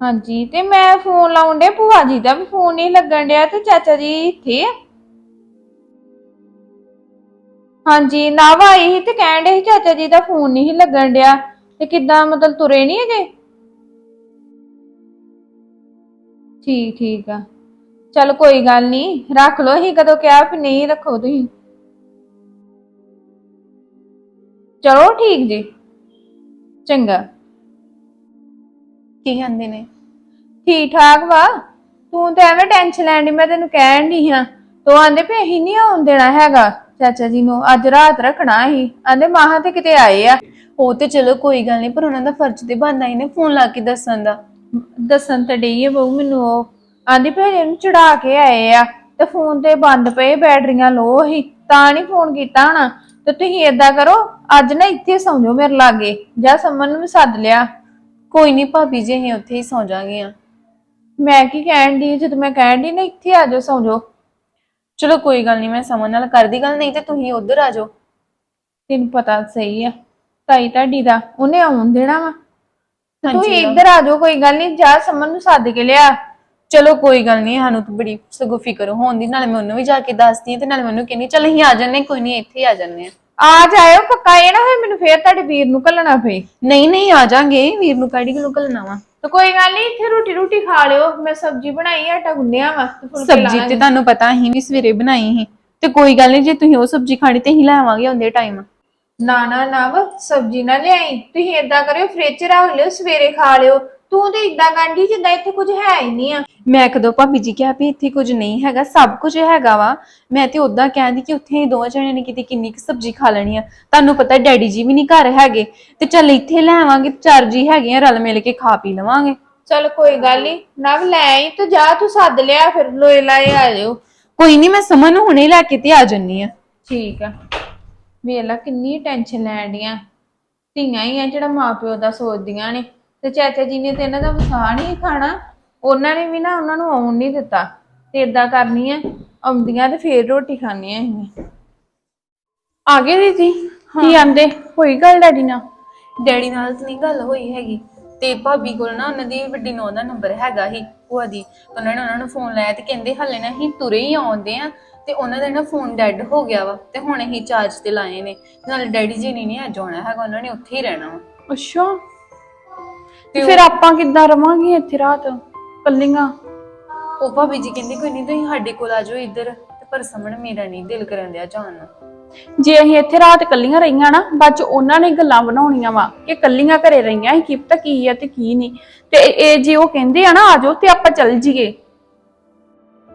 ਹਾਂਜੀ, ਤੇ ਮੈਂ ਫੋਨ ਲਾਉਣ ਦੇ ਭੂਆ ਜੀ ਦਾ ਵੀ ਫੋਨ ਨਹੀਂ ਲੱਗਣ ਡਿਆ, ਤੇ ਚਾਚਾ ਜੀ ਇੱਥੇ ਆ। ਹਾਂਜੀ, ਨਵ ਆਈ ਸੀ ਤੇ ਕਹਿਣ ਡੇ ਸੀ ਚਾਚਾ ਜੀ ਦਾ ਫੋਨ ਨਹੀਂ ਲੱਗਣ ਡਿਆ, ਤੇ ਕਿੱਦਾਂ ਮਤਲਬ ਤੁਰੇ ਨਹੀਂ ਅਜੇ? ਠੀਕ ਠੀਕ ਆ। ਚਲ ਕੋਈ ਗੱਲ ਨਹੀਂ ਰੱਖ ਲੋ ਅਸੀਂ ਕਦੋਂ ਕਿਹਾ ਵੀ ਨਹੀਂ ਰੱਖੋ ਤੁਸੀਂ। ਚਲੋ ਠੀਕ ਜੀ ਚੰਗਾ। ਕੀ ਕਹਿੰਦੇ ਨੇ? ਠੀਕ ਠਾਕ ਵਾ ਤੂੰ ਤਾਂ ਐਵੇਂ ਟੈਨਸ਼ਨ ਲੈਣ ਮੈਂ ਤੈਨੂੰ ਕਹਿਣ ਦੀ ਹਾਂ। ਤੂੰ ਆਂਦੇ ਵੀ ਅਸੀਂ ਨਹੀਂ ਆਉਣ ਦੇਣਾ ਹੈਗਾ ਚਾਚਾ ਜੀ ਨੂੰ ਅੱਜ ਰਾਤ ਰੱਖਣਾ ਸੀ ਆਂਦੇ ਮਾਹਾਂ ਤੇ ਕਿਤੇ ਆਏ ਆ। ਉਹ ਤੇ ਚਲੋ ਕੋਈ ਗੱਲ ਨਹੀਂ ਪਰ ਉਹਨਾਂ ਦਾ ਫਰਜ਼ ਤੇ ਬਣਦਾ ਹੀ ਨੇ ਫੋਨ ਲਾ ਕੇ ਦੱਸਣ ਦਾ। ਦੱਸਣ ਤੇ ਡਈ ਹੈ ਬਹੂ ਮੈਨੂੰ ਉਹ। ਆਂਦੀ ਭਈ ਇਹਨੂੰ ਚੜਾ ਕੇ ਆਏ ਆ ਤੇ ਫੋਨ ਤੇ ਬੰਦ ਪਏ ਬੈਟਰੀਆਂ ਲੋ ਹੀ ਤਾਂ ਨਹੀਂ ਫੋਨ ਕੀਤਾ ਹਣਾ। ਤੇ ਤੁਸੀਂ ਏਦਾਂ ਕਰੋ ਅੱਜ ਨਾ ਇੱਥੇ ਸੌਂ ਜਾਓ ਮੇਰੇ ਲਾਗੇ ਜਾਂ ਸਮਨ ਨੂੰ ਵੀ ਸੱਦ ਲਿਆ। ਕੋਈ ਨਹੀਂ ਭਾਬੀ ਜੀ ਅਸੀਂ ਉੱਥੇ ਹੀ ਸੌ ਜਾਾਂਗੇ ਆ ਮੈਂ ਕੀ ਕਹਿਣ ਦੀ ਜਦੋਂ ਮੈਂ ਕਹਿਣ ਦੀ ਨਾ ਇੱਥੇ ਆ ਜਾਓ ਸੌਂ ਜਾਓ। ਚਲੋ ਕੋਈ ਗੱਲ ਨਹੀਂ ਮੈਂ ਸਮਝ ਨਾਲ ਕਰਦੀ ਗੱਲ ਨਹੀਂ ਤੇ ਤੁਸੀਂ ਉਧਰ ਆ ਜਾਓ। ਤੈਨੂੰ ਪਤਾ ਸਹੀ ਆ ਤਾਈ ਤੁਹਾਡੀ ਦਾ ਉਹਨੇ ਆਉਣ ਦੇਣਾ ਵਾ। ਤੇ ਹਾਂਜੀ। ਇੱਧਰ ਆ ਜਾਓ ਕੋਈ ਗੱਲ ਨਹੀਂ ਜਾ ਸਮਨ ਨੂੰ ਸੱਦ ਕੇ ਲਿਆ। ਚਲੋ ਕੋਈ ਗੱਲ ਨਹੀਂ ਸਾਨੂੰ ਤਾਂ ਬੜੀ ਸਗੋਂ ਫਿਕਰ ਹੋਣ ਦੀ ਨਾਲੇ ਮੈਂ ਉਹਨੂੰ ਵੀ ਜਾ ਕੇ ਦੱਸਦੀ ਹਾਂ ਤੇ ਨਾਲੇ ਮੈਨੂੰ ਕਹਿੰਦੀ ਚਲ ਅਸੀਂ ਆ ਜੰਨੇ ਕੋਈ ਨਹੀਂ ਇੱਥੇ ਹੀ ਆ ਜੰਨੇ ਆ ਆ ਜਾਇਓ ਪੱਕਾ ਇਹ ਨਾ ਹੋਏ ਮੈਨੂੰ ਫੇਰ ਤੁਹਾਡੇ ਵੀਰ ਨੂੰ ਘੱਲਣਾ ਪਏ। ਨਹੀਂ ਨਹੀਂ ਆ ਜਾਾਂਗੇ ਵੀਰ ਨੂੰ ਕਾੜੀ ਕਿਲੋ ਘਲਣਾ ਵਾ? ਤੇ ਕੋਈ ਗੱਲ ਨਹੀਂ ਇੱਥੇ ਰੋਟੀ ਰੋਟੀ ਖਾ ਲਿਓ ਮੈਂ ਸਬਜ਼ੀ ਬਣਾਈ ਆਟਾ ਗੁੰਨਿਆ ਵਾ ਤੇ ਫੁਲਕੇ ਲਾ ਸਬਜ਼ੀ ਤੇ ਲਾਂਗੇ। ਤੁਹਾਨੂੰ ਪਤਾ ਅਸੀਂ ਵੀ ਸਵੇਰੇ ਬਣਾਈ ਸੀ ਤੇ ਕੋਈ ਗੱਲ ਨਹੀਂ ਜੇ ਤੁਸੀਂ ਉਹ ਸਬਜ਼ੀ ਖਾਣੀ ਤੇ ਅਸੀਂ ਲੈ ਆਵਾਂਗੇ ਟਾਈਮ ਨਾ ਨਾ ਨਾ ਵਾ ਸਬਜ਼ੀ ਨਾ ਲਿਆਈ ਤੁਸੀਂ ਏਦਾਂ ਕਰਿਓ ਫ੍ਰਿਜ 'ਚ ਰੱਖ ਲਿਓ ਸਵੇਰੇ ਖਾ ਲਿਓ ਤੂੰ ਤੇ ਇਦਾਂ ਗਾਂਢੀ ਜਿੱਦਾਂ ਇੱਥੇ ਕੁਝ ਹੈ ਹੀ ਨਹੀਂ ਆ। ਮੈਂ ਕਦੋਂ ਭਾਬੀ ਜੀ ਕਿਹਾ ਵੀ ਇੱਥੇ ਕੁਝ ਨਹੀਂ ਹੈਗਾ ਸਭ ਕੁਝ ਹੈਗਾ ਵਾ। ਮੈਂ ਤੇ ਉਦਾਂ ਕਹਿੰਦੀ ਕਿ ਉੱਥੇ ਹੀ ਦੋਵਾਂ ਜਣਿਆਂ ਨੇ ਕਿਤੇ ਕਿੰਨੀ ਕੁ ਸਬਜ਼ੀ ਖਾ ਲੈਣੀ ਆ। ਤੁਹਾਨੂੰ ਪਤਾ ਡੈਡੀ ਜੀ ਵੀ ਨਹੀਂ ਘਰ ਹੈਗੇ। ਤੇ ਚੱਲ ਇੱਥੇ ਲੈ ਆਵਾਂਗੇ ਚਾਰ ਜੀ ਹੈਗੇ ਆ ਰਲ ਮਿਲ ਕੇ ਖਾ ਪੀ ਲਵਾਂਗੇ। ਚਲ ਕੋਈ ਗੱਲ ਨਹੀਂ ਨਾ ਲੈ ਆਈ ਤੇ ਜਾ ਤੂੰ ਸੱਦ ਲਿਆ ਫਿਰ ਲੋਏ ਲਾਏ ਆ ਜਾਓ ਕੋਈ ਨਹੀਂ ਮੈਂ ਸਮਨ ਨੂੰ ਹੁਣੇ ਲੈ ਕੇ ਤੇ ਆ ਜੰਨੀ ਆ। ਠੀਕ ਆ। ਵੇਖ ਲਾ ਕਿੰਨੀ ਟੈਨਸ਼ਨ ਲੈਣ ਡੀਆਂ ਧੀਆਂ ਹੀ ਆ ਜਿਹੜਾ ਮਾਪਿਓ ਦਾ ਸੋਚਦੀਆਂ ਨੇ। ਤੇ ਚਾਚਾ ਜੀ ਨੇ ਤੇ ਇਹਨਾਂ ਦਾ ਵਸਾ ਨਹੀਂ ਖਾਣਾ ਉਹਨਾਂ ਨੇ ਵੀ ਨਾ ਉਹਨਾਂ ਨੂੰ ਆਉਣ ਨਹੀਂ ਦਿੱਤਾ ਤੇ ਇਦਾਂ ਕਰਨੀ ਆ ਆਉਂਦੀਆਂ ਤੇ ਫੇਰ ਰੋਟੀ ਖਾਣੀ ਆ ਅਸੀਂ ਆ ਗਏ ਦੀਦੀ? ਕੀ ਆਂਦੇ? ਹੋਈ ਗੱਲ ਡੈਡੀ ਨਾਲ? ਡੈਡੀ ਨਾਲ ਤਾਂ ਨਹੀਂ ਗੱਲ ਹੋਈ ਹੈਗੀ। ਤੇ ਭਾਬੀ ਕੋਲ ਨਾ ਉਹਨਾਂ ਦੀ ਵੱਡੀ ਨੌਂ ਦਾ ਨੰਬਰ ਹੈਗਾ ਹੀ ਭੂਆ ਦੀ। ਉਹਨਾਂ ਨੇ ਉਹਨਾਂ ਨੂੰ ਫੋਨ ਲਾਇਆ ਤੇ ਕਹਿੰਦੇ ਹਲੇ ਨਾ ਅਸੀਂ ਤੁਰੇ ਹੀ ਆਉਂਦੇ ਆ ਤੇ ਉਹਨਾਂ ਦਾ ਨਾ ਫੋਨ ਡੈੱਡ ਹੋ ਗਿਆ ਵਾ ਤੇ ਹੁਣ ਅਸੀਂ ਚਾਰਜ ਤੇ ਲਾਏ ਨੇ। ਨਾਲ ਡੈਡੀ ਜੀ ਨੇ ਨਹੀਂ ਅੱਜ ਆਉਣਾ ਹੈਗਾ ਉਹਨਾਂ ਨੇ ਉੱਥੇ ਹੀ ਰਹਿਣਾ ਵਾ। ਅੱਛਾ। ਤੇ ਫਿਰ ਆਪਾਂ ਕਿੱਦਾਂ ਰਵਾਂਗੇ ਇੱਥੇ ਰਾਤ? ਕੱਲੀਆਂ ਉਹ ਭਾਬੀ ਜੀ ਕਹਿੰਦੇ ਕੋਈ ਨਹੀਂ ਤੁਸੀਂ ਸਾਡੇ ਕੋਲ ਆ ਜਾਓ ਇੱਧਰ ਤੇ ਪਰ ਸਮਣ ਮੇਰਾ ਨਹੀਂ ਦਿਲ ਕਰਨ ਦਿਆ ਜਾਣ ਨੂੰ। ਜੇ ਅਸੀਂ ਇੱਥੇ ਰਾਤ ਕੱਲੀਆਂ ਰਹੀਆਂ ਨਾ ਬਾਅਦ ਚ ਉਹਨਾਂ ਨੇ ਗੱਲਾਂ ਬਣਾਉਣੀਆਂ ਵਾ ਕਿ ਕੱਲੀਆਂ ਘਰੇ ਰਹੀਆਂ ਸੀ ਕੀ ਪਤਾ ਕੀ ਆ ਤੇ ਕੀ ਨਹੀਂ ਤੇ ਇਹ- ਇਹ ਜੇ ਉਹ ਕਹਿੰਦੇ ਆ ਨਾ ਆਜੋ ਤੇ ਆਪਾਂ ਚੱਲ ਜੀਏ।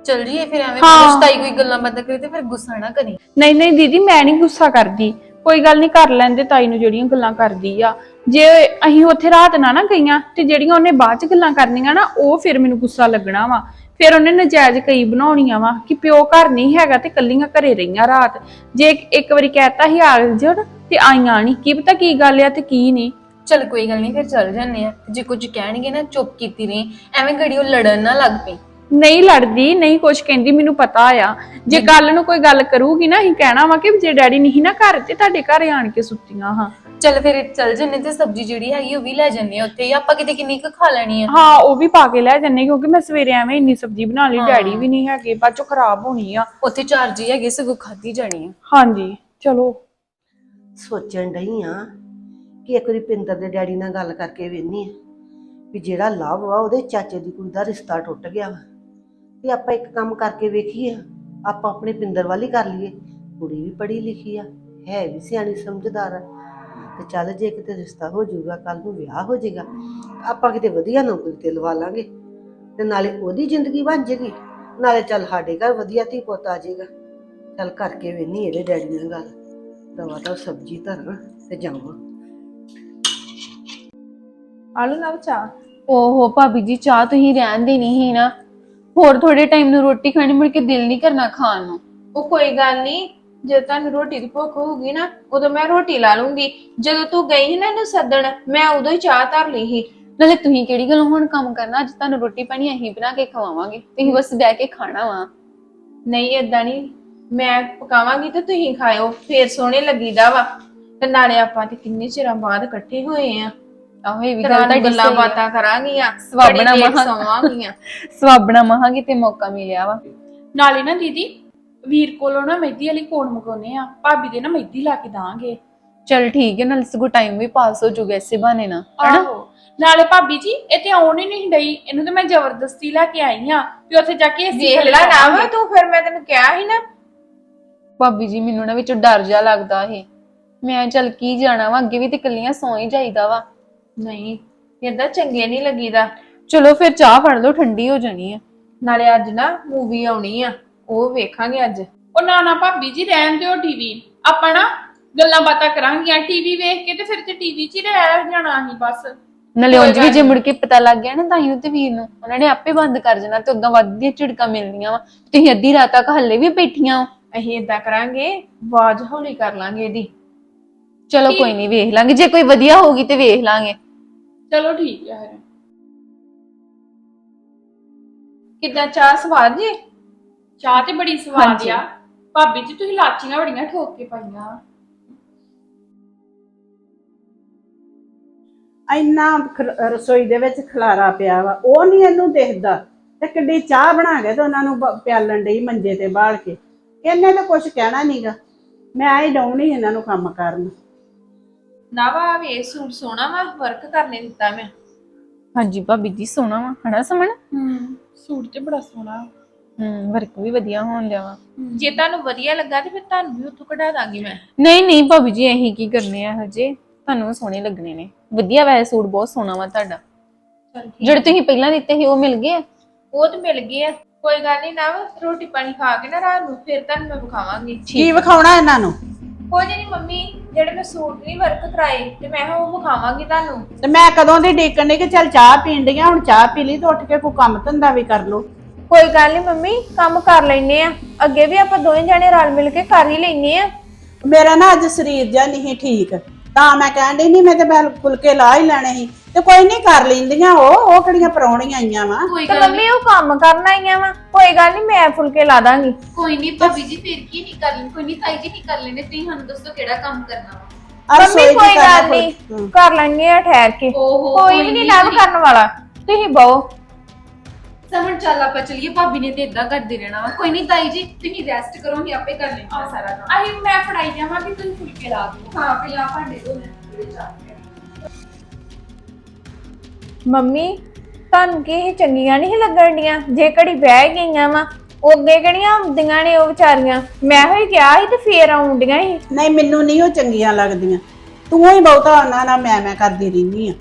ਚਲ ਜੀਏ ਫਿਰ ਐਵੇਂ ਹਾਂ। ਪੁੱਛਤਾਈ ਕੋਈ ਗੱਲਾਂ ਬਾਤਾਂ ਕਰੀ ਤੇ ਫਿਰ ਗੁੱਸਾ ਨਾ ਕਰੀ। ਨਹੀਂ ਨਹੀਂ ਦੀਦੀ ਮੈਂ ਨਹੀਂ ਗੁੱਸਾ ਕਰਦੀ। ਕੋਈ ਗੱਲ ਨਹੀਂ ਕਰ ਲੈਂਦੇ ਤਾਈ ਨੂੰ ਜਿਹੜੀਆਂ ਗੱਲਾਂ ਕਰਦੀ ਆ। ਜੇ ਅਸੀਂ ਉੱਥੇ ਰਾਤ ਨਾ ਨਾ ਗਈਆਂ ਤੇ ਜਿਹੜੀਆਂ ਉਹਨੇ ਬਾਅਦ ਚ ਗੱਲਾਂ ਕਰਨੀਆਂ ਨਾ ਉਹ ਫਿਰ ਮੈਨੂੰ ਗੁੱਸਾ ਲੱਗਣਾ ਵਾ। ਫਿਰ ਉਹਨੇ ਨਜਾਇਜ਼ ਕਈ ਬਣਾਉਣੀਆਂ ਵਾ ਕਿ ਪਿਓ ਘਰ ਨਹੀਂ ਹੈਗਾ ਤੇ ਕੱਲੀਆਂ ਘਰੇ ਰਹੀਆਂ ਰਾਤ। ਜੇ ਇੱਕ- ਵਾਰੀ ਕਹਿਤਾ ਸੀ ਆ ਜੜ ਤੇ ਆਈਆਂ ਨਹੀਂ ਕੀ ਪਤਾ ਕੀ ਗੱਲ ਆ ਤੇ ਕੀ ਨਹੀਂ। ਚਲ ਕੋਈ ਗੱਲ ਨਹੀਂ ਫਿਰ ਚੱਲ ਜੰਨੇ ਆ। ਜੇ ਕੁਝ ਕਹਿਣਗੇ ਨਾ ਚੁੱਪ ਕੀਤੀ ਰਹੀ। ਐਵੇਂ ਘੜੀ ਉਹ ਲੜਨ ਨਾ ਲੱਗ ਪਈ। ਨਹੀਂ ਲੜਦੀ ਨਹੀਂ ਕੁਛ ਕਹਿੰਦੀ ਮੈਨੂੰ ਪਤਾ ਆ। ਜੇ ਕੱਲ ਨੂੰ ਕੋਈ ਗੱਲ ਕਰੂਗੀ ਨਾ ਅਸੀਂ ਕਹਿਣਾ ਵਾ ਕਿ ਜੇ ਡੈਡੀ ਨਹੀਂ ਨਾ ਘਰ ਤੇ ਤੁਹਾਡੇ ਘਰ ਆਣ ਕੇ ਸੁੱਤੀਆਂ ਹਾਂ। ਚੱਲ ਫਿਰ ਚੱਲ ਜੰਨੇ ਤੇ ਸਬਜ਼ੀ ਜਿਹੜੀ ਹੈਗੀ ਉਹ ਵੀ ਲੈ ਜੰਨੇ ਆ ਉੱਥੇ ਹੀ ਆਪਾਂ ਕਿਤੇ ਕਿੰਨੀ ਕੁ ਖਾ ਲੈਣੀ ਆ? ਹਾਂ ਉਹ ਵੀ ਪਾ ਕੇ ਲੈ ਜੰਨੇ ਕਿਉਂਕਿ ਮੈਂ ਸਵੇਰੇ ਐਵੇਂ ਇੰਨੀ ਸਬਜ਼ੀ ਬਣਾ ਲਈ ਡੈਡੀ ਵੀ ਨਹੀਂ ਹੈਗੇ ਬਾਅਦ ਚੋਂ ਖਰਾਬ ਹੋਣੀ ਆ। ਉੱਥੇ ਚਾਰ ਜੀ ਹੈਗੇ ਸਗੋਂ ਖਾਧੀ ਜਾਣੀ ਆ। ਹਾਂਜੀ ਚਲੋ। ਸੋਚਣ ਡਈ ਆ ਕਿ ਇੱਕ ਵਾਰੀ ਪਿੰਦਰ ਦੇ ਡੈਡੀ ਨਾਲ ਗੱਲ ਕਰਕੇ ਵੇਖਨੀ ਆ ਵੀ ਜਿਹੜਾ ਲਵ ਵਾ ਉਹਦੇ ਚਾਚੇ ਦੀ ਕੁੜੀ ਦਾ ਰਿਸ਼ਤਾ ਟੁੱਟ ਗਿਆ ਵਾ। ਤੇ ਆਪਾਂ ਇੱਕ ਕੰਮ ਕਰਕੇ ਵੇਖੀਏ ਆਪਾਂ ਆਪਣੇ ਪਿੰਦਰ ਵਾਲੀ ਕਰ ਲਈਏ। ਕੁੜੀ ਵੀ ਪੜ੍ਹੀ ਲਿਖੀ ਆ ਹੈ ਵੀ ਸਿਆਣੀ ਸਮਝਦਾਰ ਆ। ਤੇ ਚੱਲ ਜੇ ਕਿਤੇ ਰਿਸ਼ਤਾ ਹੋ ਜਾਊਗਾ ਕੱਲ ਨੂੰ ਵਿਆਹ ਹੋ ਜਾਏਗਾ ਆਪਾਂ ਕਿਤੇ ਵਧੀਆ ਨੌਕਰੀ ਤੇ ਲਵਾ ਲਾਂਗੇ ਤੇ ਨਾਲੇ ਉਹਦੀ ਜ਼ਿੰਦਗੀ ਬਣ ਜਾਏਗੀ। ਨਾਲੇ ਚੱਲ ਸਾਡੇ ਘਰ ਵਧੀਆ ਧੀ ਪੁੱਤ ਆ ਜਾਏਗਾ। ਚੱਲ ਕਰਕੇ ਵੇਖਨੀ ਇਹਦੇ ਡੈਡੀ ਨਾਲ ਗੱਲ। ਦਵਾ ਦਾ ਸਬਜ਼ੀ ਧਰਾਂ ਤੇ ਜਾਵਾਂ। ਆਲੂ ਨਾਲ ਚਾਹ? ਓਹੋ ਭਾਬੀ ਜੀ ਚਾਹ ਤੁਸੀਂ ਰਹਿਣ ਦੇਣੀ ਸੀ ਨਾ। ਹੋਰ ਥੋੜੇ ਟਾਈਮ ਨੂੰ ਰੋਟੀ ਖਾਣੀ ਮੁੜ ਕੇ ਦਿਲ ਨਹੀਂ ਕਰਨਾ ਖਾਣ ਨੂੰ। ਉਹ ਕੋਈ ਗੱਲ ਨਹੀਂ ਜੇ ਤੁਹਾਨੂੰ ਰੋਟੀ ਦੀ ਭੁੱਖ ਹੋਊਗੀ ਨਾ ਉਦੋਂ ਮੈਂ ਰੋਟੀ ਲਾ ਲੂੰਗੀ। ਜਦੋਂ ਤੂੰ ਗਈ ਸੀ ਨਾ ਇਹਨੂੰ ਸੱਦਣ ਮੈਂ ਉਦੋਂ ਹੀ ਚਾਹ ਧਰ ਲਈ ਸੀ। ਨਾਲੇ ਤੁਸੀਂ ਕਿਹੜੀ ਗੱਲੋਂ ਹੁਣ ਕੰਮ ਕਰਨਾ? ਅੱਜ ਤੁਹਾਨੂੰ ਰੋਟੀ ਪਾਣੀ ਅਸੀਂ ਬਣਾ ਕੇ ਖਵਾਵਾਂਗੇ। ਤੁਸੀਂ ਬਸ ਬਹਿ ਕੇ ਖਾਣਾ ਵਾ। ਨਹੀਂ ਏਦਾਂ ਨਹੀਂ। ਮੈਂ ਪਕਾਵਾਂਗੀ ਤੇ ਤੁਸੀਂ ਖਾਇਓ ਫੇਰ ਸੋਹਣੇ ਲੱਗੀਦਾ ਵਾ। ਤੇ ਨਾਲੇ ਆਪਾਂ ਤੇ ਕਿੰਨੇ ਚਿਰਾਂ ਬਾਅਦ ਇਕੱਠੇ ਹੋਏ ਆ। ਆਹੋ ਇਹ ਵੀ ਗੱਲ ਗੱਲ। ਬਾਤਾਂ ਕਰਾਂਗੀਆਂ ਸਵਾਬਣਾ ਸਵਾਬਣਾ ਮਹਾਂਗੀ ਤੇ ਮੌਕਾ ਮਿਲਿਆ ਵਾ। ਨਾਲੇ ਨਾ ਦੀਦੀ ਵੀਰ ਕੋਲੋਂ ਨਾ ਮਹਿੰਦੀ ਵਾਲੀ ਕੋਣ ਮਗਾਉਨੇ ਆ ਭਾਬੀ ਦੇ ਨਾ ਮਹਿੰਦੀ ਲਾ ਕੇ ਦਾਂਗੇ। ਚਲ ਠੀਕ ਹੈ ਨਾਲ ਸਗੋਂ ਟਾਈਮ ਵੀ ਪਾਸ ਹੋ ਜੂਗਾ ਇਸੇ ਬਹਾਨੇ ਨਾਲ ਹਨਾ ਆਹੋ ਨਾਲੇ ਭਾਬੀ ਜੀ ਇਹ ਤੇ ਆਉਣ ਹੀ ਨਹੀਂ ਡਈ ਇਹਨੂੰ ਤੇ ਮੈਂ ਜ਼ਬਰਦਸਤੀ ਲੈ ਕੇ ਆਈ ਆ ਵੀ ਉੱਥੇ ਜਾ ਕੇ ਅਸੀਂ ਲੈ ਨਾ ਵਾ ਤੂੰ ਫਿਰ ਮੈਂ ਤੈਨੂੰ ਕਿਹਾ ਸੀ ਨਾ। ਭਾਬੀ ਜੀ ਮੈਨੂੰ ਨਾ ਵਿੱਚੋਂ ਡਰ ਜਾ ਲੱਗਦਾ ਇਹ ਮੈਂ ਚੱਲ ਕੀ ਜਾਣਾ ਵਾ ਅੱਗੇ ਵੀ ਤੇ ਕੱਲੀਆਂ ਸੌਂ ਹੀ ਜਾਈਦਾ ਵਾ। ਨਹੀਂ ਏਦਾਂ ਚੰਗੇ ਨਹੀਂ ਲੱਗੀਦਾ। ਚਲੋ ਫਿਰ ਚਾਹ ਫੜ ਲਓ ਠੰਡੀ ਹੋ ਜਾਣੀ ਆ। ਨਾਲੇ ਅੱਜ ਨਾ ਮੂਵੀ ਆਉਣੀ ਆ। ਉਹ ਵੇਖਾਂਗੇ ਅੱਜ। ਉਹ ਨਾ ਨਾ ਭਾਬੀ ਜੀ ਰਹਿਣ ਦਿਓ ਟੀਵੀ। ਆਪਾਂ ਨਾ ਗੱਲਾਂ ਬਾਤਾਂ ਕਰਾਂਗੀਆਂ। ਟੀਵੀ ਵੇਖ ਕੇ ਤੇ ਫਿਰ ਤੇ ਟੀਵੀ 'ਚ ਹੀ ਰਹਿ ਜਾਣਾ ਅਸੀਂ ਬਸ। ਨਾਲੇ ਉਂਝ ਵੀ ਜੇ ਮੁੜ ਕੇ ਪਤਾ ਲੱਗ ਗਿਆ ਨਾ ਤਾਈ ਨੂੰ ਤੇ ਵੀਰ ਨੂੰ। ਉਹਨਾਂ ਨੇ ਆਪੇ ਬੰਦ ਕਰ ਜਾਣਾ ਤੇ ਉਦਾਂ ਵੱਧਦੀਆਂ ਝਿੜਕਾਂ ਮਿਲਣੀਆਂ ਵਾ। ਤੁਸੀਂ ਅੱਧੀ ਰਾਤ ਤੱਕ ਹੱਲੇ ਵੀ ਬੈਠੀਆਂ ਹੋ। ਅਸੀਂ ਏਦਾਂ ਕਰਾਂਗੇ ਆਵਾਜ਼ ਹੌਲੀ ਕਰ ਲਾਂਗੇ ਇਹਦੀ। ਚਲੋ ਕੋਈ ਨਹੀਂ ਵੇਖ ਲਾਂਗੇ। ਜੇ ਕੋਈ ਵਧੀਆ ਹੋਊਗੀ ਤੇ ਵੇਖ ਲਾਂਗੇ। ਚਲੋ ਠੀਕ ਹੈ ਫਿਰ। ਕਿੱਦਾਂ ਚਾਹ ਸਵਾਦ ਜੀ? ਚਾਹ ਤੇ ਬੜੀ ਸਵਾਦ ਹਾਂਜੀ। ਆ। ਭਾਬੀ ਜੀ ਤੁਸੀਂ ਲਾਚੀਆਂ ਬੜੀਆਂ ਠੋਕ ਕੇ ਪਾਈਆਂ। ਇੰਨਾ ਰਸੋਈ ਦੇ ਵਿੱਚ ਖਲਾਰਾ ਪਿਆ ਵਾ ਉਹ ਨਹੀਂ ਇਹਨੂੰ ਦਿਖਦਾ। ਤੇ ਕਿੱਡੀ ਚਾਹ ਬਣਾ ਕੇ ਤੇ ਉਹਨਾਂ ਨੂੰ ਬ- ਪਿਆਲਣ ਡਈ ਮੰਜੇ ਤੇ ਬਾਲ ਕੇ। ਇਹਨੇ ਤਾਂ ਕੁਝ ਕਹਿਣਾ ਨਹੀਂਗਾ ਮੈਂ ਹੀ ਡਾਉਣੀ ਇਹਨਾਂ ਨੂੰ ਕੰਮ ਕਰਨ। ਨਾ ਵਾ ਵੇ ਸੂਟ ਸੋਹਣਾ ਵਾ ਵਰਕ ਕਰਨੇ ਦਿੱਤਾ ਮੈਂ। ਹਾਂਜੀ ਭਾਬੀ ਜੀ ਸੋਹਣਾ ਵਾ। ਹਨਾ ਸਮਣ ਹੂੰ ਸੂਟ ਤੇ ਬੜਾ ਸੋਹਣਾ। ਹੂੰ ਵਰਕ ਵੀ ਵਧੀਆ ਹੋਣ ਲਿਆ ਵਾ। ਜੇ ਤੁਹਾਨੂੰ ਵਧੀਆ ਲੱਗਾ ਤੇ ਫਿਰ ਤੁਹਾਨੂੰ ਵੀ ਉੱਥੋਂ ਕਢਾ ਦਾਂਗੀ ਮੈਂ। ਨਹੀਂ ਨਹੀਂ ਭਾਬੀ ਜੀ ਇਹੀ ਕੀ ਕਰਨੇ ਆ ਹਜੇ ਤੁਹਾਨੂੰ ਸੋਹਣੇ ਲੱਗਣੇ ਨੇ। ਵਧੀਆ ਵੈਸੇ ਸੂਟ ਬਹੁਤ ਸੋਹਣਾ ਵਾ ਤੁਹਾਡਾ। ਚਲ ਜਿਹੜੇ ਤੁਸੀਂ ਪਹਿਲਾਂ ਦਿੱਤੇ ਸੀ ਉਹ ਮਿਲ ਗਏ ਆ? ਉਹ ਤੇ ਮਿਲ ਗਏ ਆ। ਕੋਈ ਗੱਲ ਨਹੀਂ ਨਾ ਰੋਟੀ ਪਾਣੀ ਖਾ ਕੇ ਨਾ ਰਾਤ ਨੂੰ ਫਿਰ ਤੁਹਾਨੂੰ ਮੈਂ ਵਿਖਾਵਾਂਗੀ। ਕੀ ਵਿਖਾਉਣਾ ਇਹਨਾਂ ਨੂੰ? ਕੋਈ ਨਹੀਂ ਮੰਮੀ ਜਿਹੜੇ ਮੈਂ ਸੂਟ ਨਹੀਂ ਵਰਕ ਕਰਾਏ ਤੇ ਮੈਂ ਕਿਹਾ ਉਹ ਵਿਖਾਵਾਂਗੀ ਤੁਹਾਨੂੰ। ਤੇ ਮੈਂ ਕਦੋਂ ਦੀ ਡੀਕਣ ਡਈ ਕਿ ਚੱਲ ਚਾਹ ਪੀਣ ਡੀਆਂ ਹੁਣ ਚਾਹ ਪੀ ਲਈ ਤੇ ਉੱਠ ਕੇ ਕੋਈ ਕੰਮ ਧੰਦਾ ਵੀ ਕਰ ਲੋ ਕੋਈ ਗੱਲ ਨਹੀਂ ਮੰਮੀ ਕੰਮ ਕਰ ਲੈਨੇ ਆ। ਅੱਗੇ ਵੀ ਆਪਾਂ ਦੋਵੇਂ ਜਣੇ ਰਲ ਮਿਲ ਕੇ ਕਰ ਹੀ ਲੈਨੇ ਆ। ਮੇਰਾ ਨਾ ਅੱਜ ਸਰੀਰ ਜਿਹਾ ਨਹੀਂ ਠੀਕ। ਤਾਂ ਮੈਂ ਕਹਿਣ ਡਈ ਨਹੀਂ ਮੈਂ ਤੇ ਬੈਲ ਫੁਲਕੇ ਲਾ ਹੀ ਲੈਣੇ ਸੀ। ਤੇ ਕੋਈ ਨਹੀਂ ਕਰ ਲੈਂਦੀਆਂ ਉਹ ਉਹ ਕਿਹੜੀਆਂ ਪਰੌਣੀਆਂ ਆਈਆਂ ਵਾ। ਤੇ ਮੰਮੀ ਉਹ ਕੰਮ ਕਰਨ ਆਈਆਂ ਵਾ। ਕੋਈ ਗੱਲ ਨਹੀਂ ਮੈਂ ਫੁਲਕੇ ਲਾ ਦਾਂਗੀ। ਕੋਈ ਨਹੀਂ ਭਾਬੀ ਜੀ ਫਿਰ ਕੀ ਨਹੀਂ ਕਰ ਲੈਣ ਕੋਈ ਨਹੀਂ ਤਾਈ ਜੀ ਨਹੀਂ ਕਰ ਲੈਣੇ ਤੁਸੀਂ ਸਾਨੂੰ ਦੱਸੋ ਕਿਹੜਾ ਕੰਮ ਕਰਨਾ ਵਾ। ਮੰਮੀ ਕੋਈ ਗੱਲ ਨਹੀਂ। ਕਰ ਲੈਣਗੇ ਆ ਠਹਿਰ ਕੇ। ਓਹੋ, ਕੋਈ ਕੋਈ ਵੀ ਨਹੀਂ ਨੀ, ਕੋਈ ਕਰਨ ਵਾਲਾ। ਤੁਸੀਂ ਬਹੁ। ਸਮਣ ਚੱਲ ਆਪਾਂ ਚਲੀਏ। ਭਾਬੀ ਨੇ ਤੇ ਇਦਾਂ ਕਰਦੇ ਰਹਿਣਾ ਵਾ। ਕੋਈ ਨਹੀਂ ਤਾਈ ਜੀ ਤੁਸੀਂ ਰੈਸਟ ਕਰੋ ਅਸੀਂ ਆਪੇ ਕਰ ਲੈਣਾ ਸਾਰਾ ਕੰਮ। ਅਸੀਂ ਮੈਂ ਫੜਾਈ ਜਾਵਾਂਗੀ ਤੁਸੀਂ ਫੁਲਕੇ ਲਾ ਦਿਓ। ਹਾਂ ਪਹਿਲਾਂ ਭਾਂਡੇ ਧੋ ਲੈਣੇ ਜਿਹੜੇ ਚਾਹ ਮੰਮੀ ਤੁਹਾਨੂੰ ਕੀ ਇਹ ਚੰਗੀਆਂ ਨਹੀਂ ਲੱਗਣ ਡੀਆਂ? ਜੇ ਘੜੀ ਬਹਿ ਗਈਆਂ ਵਾ ਉਹ ਅੱਗੇ ਕਿਹੜੀਆਂ ਆਉਂਦੀਆਂ ਨੇ ਉਹ ਵਿਚਾਰੀਆਂ? ਮੈਂ ਹੋਈ ਕਿਹਾ ਸੀ ਤੇ ਫੇਰ ਆਉਂਦੀਆਂ ਸੀ ਨਹੀਂ ਮੈਨੂੰ ਨਹੀਂ ਉਹ ਚੰਗੀਆਂ ਲੱਗਦੀਆਂ। ਤੂੰ ਹੀ ਬਹੁਤਾ ਉਹਨਾਂ ਨਾਲ ਮੈਂ ਮੈਂ ਕਰਦੀ ਰਹਿੰਦੀ ਆ